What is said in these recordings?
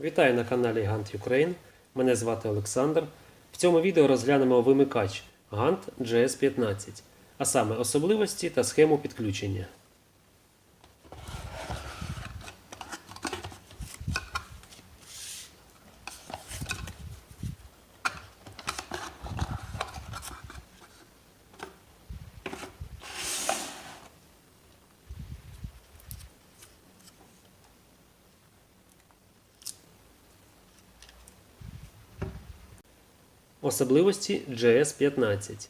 Вітаю на каналі Gantt Ukraine. Мене звати Олександр. В цьому відео розглянемо вимикач Gantt GS15, а саме особливості та схему підключення. Особливості GS15.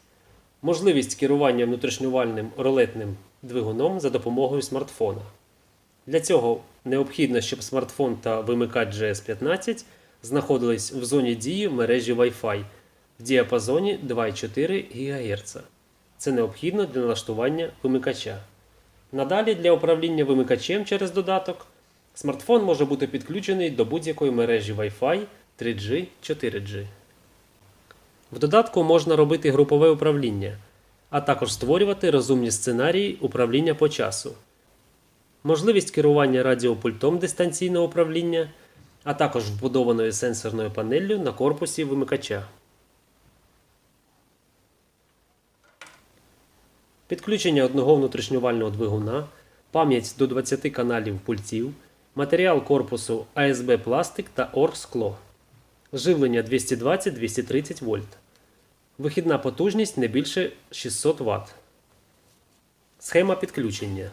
Можливість керування внутрішньовальним ролетним двигуном за допомогою смартфона. Для цього необхідно, щоб смартфон та вимикач GS15 знаходились в зоні дії мережі Wi-Fi в діапазоні 2,4 ГГц. Це необхідно для налаштування вимикача. Надалі для управління вимикачем через додаток смартфон може бути підключений до будь-якої мережі Wi-Fi 3G 4G. В додатку можна робити групове управління, а також створювати розумні сценарії управління по часу, можливість керування радіопультом дистанційного управління, а також вбудованою сенсорною панеллю на корпусі вимикача. Підключення одного внутрішньовального двигуна, пам'ять до 20 каналів пультів, матеріал корпусу АСБ пластик та оргскло. Живлення 220-230 вольт. Вихідна потужність не більше 600 Вт. Схема підключення.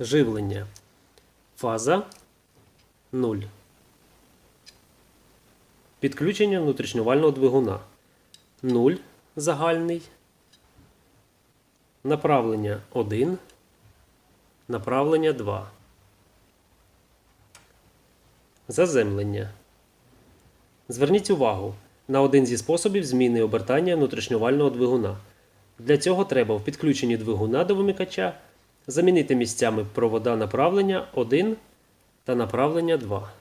Живлення. Фаза 0. Підключення внутрішньовального двигуна. 0 загальний. Направлення 1. Направлення 2. Заземлення. Зверніть увагу на один зі способів зміни обертання внутрішньовального двигуна. Для цього треба в підключенні двигуна до вимикача замінити місцями провода направлення 1 та направлення 2.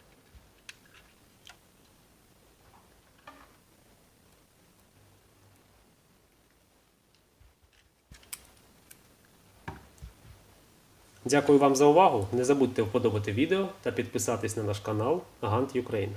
Дякую вам за увагу. Не забудьте вподобати відео та підписатись на наш канал Агант Ukraine.